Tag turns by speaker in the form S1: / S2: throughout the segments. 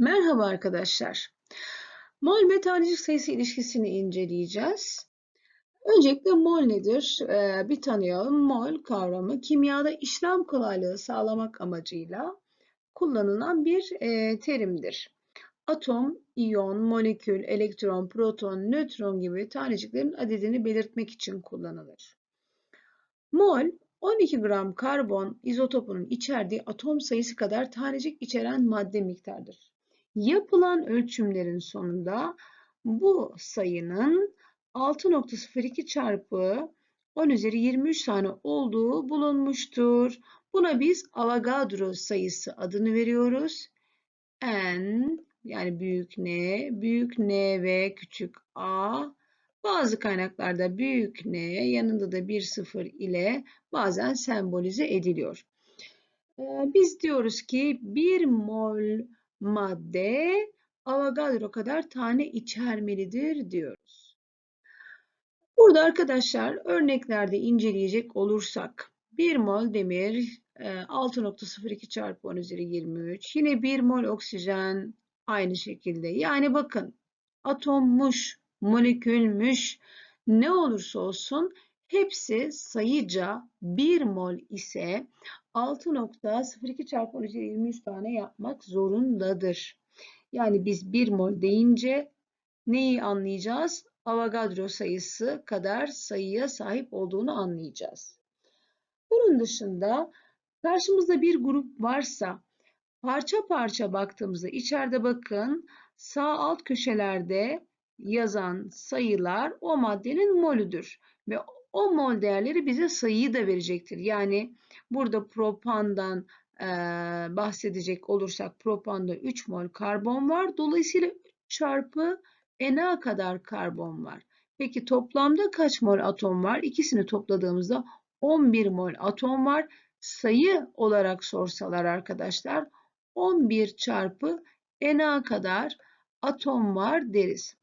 S1: Merhaba arkadaşlar. Mol ve tanecik sayısı ilişkisini inceleyeceğiz. Öncelikle mol nedir? Ee, bir tanıyalım. Mol kavramı kimyada işlem kolaylığı sağlamak amacıyla kullanılan bir e, terimdir. Atom, iyon, molekül, elektron, proton, nötron gibi taneciklerin adedini belirtmek için kullanılır. Mol 12 gram karbon izotopunun içerdiği atom sayısı kadar tanecik içeren madde miktardır. Yapılan ölçümlerin sonunda bu sayının 6.02 çarpı 10 üzeri 23 tane olduğu bulunmuştur. Buna biz Avogadro sayısı adını veriyoruz. N yani büyük N, büyük N ve küçük a. Bazı kaynaklarda büyük N yanında da bir sıfır ile bazen sembolize ediliyor. Biz diyoruz ki 1 mol madde Avogadro kadar tane içermelidir diyoruz. Burada arkadaşlar örneklerde inceleyecek olursak 1 mol demir 6.02 çarpı 10 üzeri 23 yine 1 mol oksijen aynı şekilde yani bakın atommuş molekülmüş ne olursa olsun hepsi sayıca 1 mol ise 6.02 çarpı 10 üzeri 23 tane yapmak zorundadır. Yani biz 1 mol deyince neyi anlayacağız? Avogadro sayısı kadar sayıya sahip olduğunu anlayacağız. Bunun dışında karşımızda bir grup varsa parça parça baktığımızda içeride bakın sağ alt köşelerde yazan sayılar o maddenin molüdür ve o mol değerleri bize sayıyı da verecektir. Yani burada propandan e, bahsedecek olursak propanda 3 mol karbon var. Dolayısıyla 3 çarpı Na kadar karbon var. Peki toplamda kaç mol atom var? İkisini topladığımızda 11 mol atom var. Sayı olarak sorsalar arkadaşlar 11 çarpı Na kadar atom var deriz.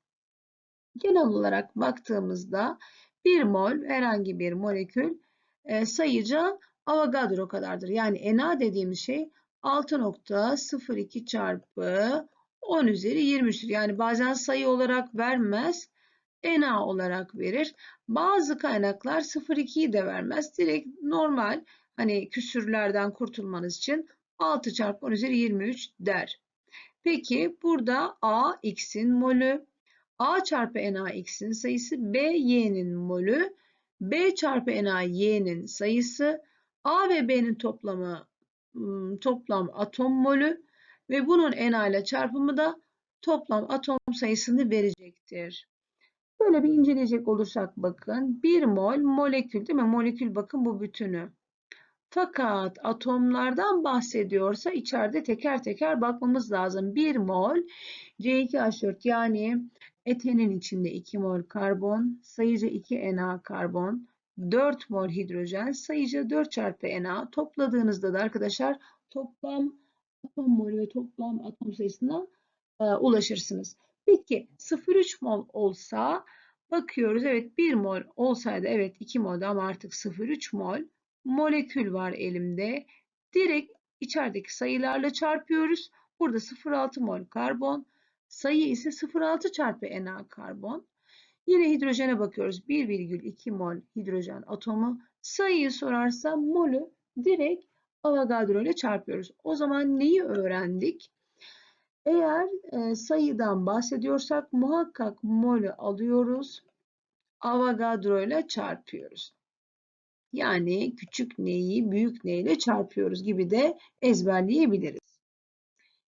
S1: Genel olarak baktığımızda 1 mol herhangi bir molekül e, sayıca Avogadro kadardır. Yani Na dediğimiz şey 6.02 çarpı 10 üzeri 23'tür. Yani bazen sayı olarak vermez. Na olarak verir. Bazı kaynaklar 0.2'yi de vermez. Direkt normal hani küsürlerden kurtulmanız için 6 çarpı 10 üzeri 23 der. Peki burada A x'in molü, A çarpı NaX'in sayısı B y'nin molü, B çarpı Na y'nin sayısı, A ve B'nin toplamı toplam atom molü ve bunun Na ile çarpımı da toplam atom sayısını verecektir. Böyle bir inceleyecek olursak bakın 1 mol molekül değil mi? Molekül bakın bu bütünü. Fakat atomlardan bahsediyorsa içeride teker teker bakmamız lazım. 1 mol C2H4 yani etenin içinde 2 mol karbon, sayıca 2 Na karbon, 4 mol hidrojen, sayıca 4 çarpı Na topladığınızda da arkadaşlar toplam atom molü ve toplam atom sayısına e, ulaşırsınız. Peki 0,3 mol olsa bakıyoruz evet 1 mol olsaydı evet 2 mol ama artık 0,3 mol molekül var elimde. Direkt içerideki sayılarla çarpıyoruz. Burada 0,6 mol karbon. Sayı ise 0,6 çarpı Na karbon. Yine hidrojene bakıyoruz. 1,2 mol hidrojen atomu. Sayıyı sorarsa molü direkt Avogadro ile çarpıyoruz. O zaman neyi öğrendik? Eğer e, sayıdan bahsediyorsak muhakkak molü alıyoruz. Avogadro ile çarpıyoruz. Yani küçük neyi büyük neyle çarpıyoruz gibi de ezberleyebiliriz.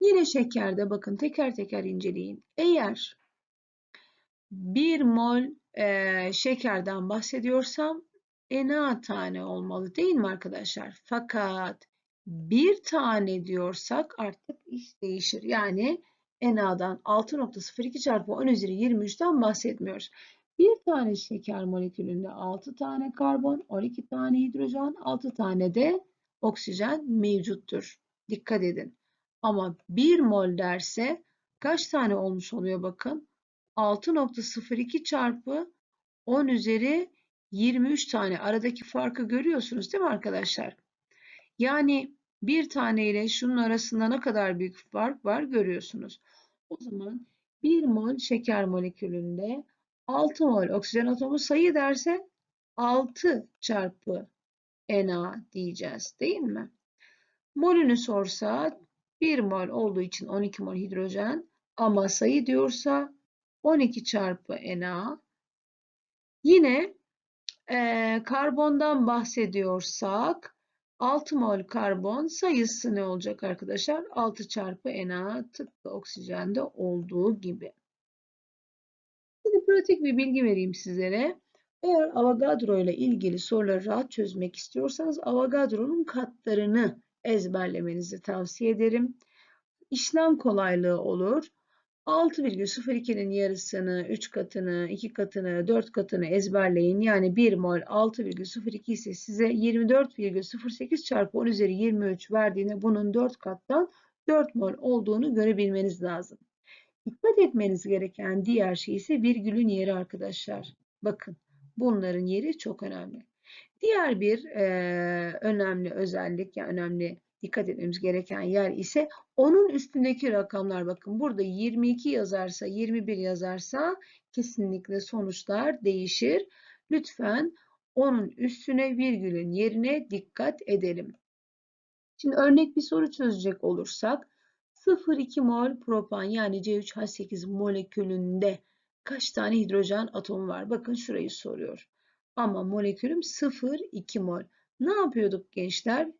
S1: Yine şekerde bakın teker teker inceleyin. Eğer 1 mol e, şekerden bahsediyorsam Na tane olmalı değil mi arkadaşlar? Fakat bir tane diyorsak artık iş değişir. Yani Na'dan 6.02 çarpı 10 üzeri 23'ten bahsetmiyoruz. Bir tane şeker molekülünde 6 tane karbon, 12 tane hidrojen, 6 tane de oksijen mevcuttur. Dikkat edin. Ama 1 mol derse kaç tane olmuş oluyor bakın. 6.02 çarpı 10 üzeri 23 tane aradaki farkı görüyorsunuz değil mi arkadaşlar? Yani Bir tane ile şunun arasında ne kadar büyük fark var görüyorsunuz. O zaman 1 mol şeker molekülünde 6 mol oksijen atomu sayı derse 6 çarpı Na diyeceğiz değil mi? Molünü sorsa 1 mol olduğu için 12 mol hidrojen ama sayı diyorsa 12 çarpı Na. Yine e, karbondan bahsediyorsak 6 mol karbon sayısı ne olacak arkadaşlar? 6 çarpı Na tıpkı oksijende olduğu gibi. Şimdi pratik bir bilgi vereyim sizlere. Eğer Avogadro ile ilgili soruları rahat çözmek istiyorsanız Avogadro'nun katlarını ezberlemenizi tavsiye ederim. İşlem kolaylığı olur. 6,02'nin yarısını, 3 katını, 2 katını, 4 katını ezberleyin. Yani 1 mol 6,02 ise size 24,08 çarpı 10 üzeri 23 verdiğinde bunun 4 kattan 4 mol olduğunu görebilmeniz lazım. Dikkat etmeniz gereken diğer şey ise virgülün yeri arkadaşlar. Bakın bunların yeri çok önemli. Diğer bir e, önemli özellik, yani önemli dikkat etmemiz gereken yer ise onun üstündeki rakamlar. Bakın burada 22 yazarsa, 21 yazarsa kesinlikle sonuçlar değişir. Lütfen onun üstüne virgülün yerine dikkat edelim. Şimdi örnek bir soru çözecek olursak 0,2 mol propan yani C3H8 molekülünde kaç tane hidrojen atomu var? Bakın şurayı soruyor. Ama molekülüm 0,2 mol. Ne yapıyorduk gençler?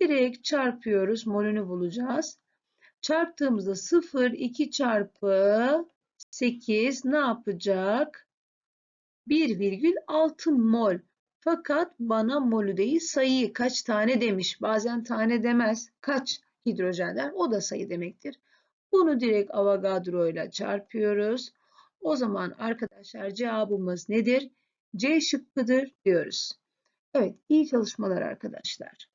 S1: Direkt çarpıyoruz. Molünü bulacağız. Çarptığımızda 0, 2 çarpı 8 ne yapacak? 1,6 mol. Fakat bana molü değil sayıyı kaç tane demiş. Bazen tane demez. Kaç hidrojen der. O da sayı demektir. Bunu direkt Avogadro ile çarpıyoruz. O zaman arkadaşlar cevabımız nedir? C şıkkıdır diyoruz. Evet iyi çalışmalar arkadaşlar.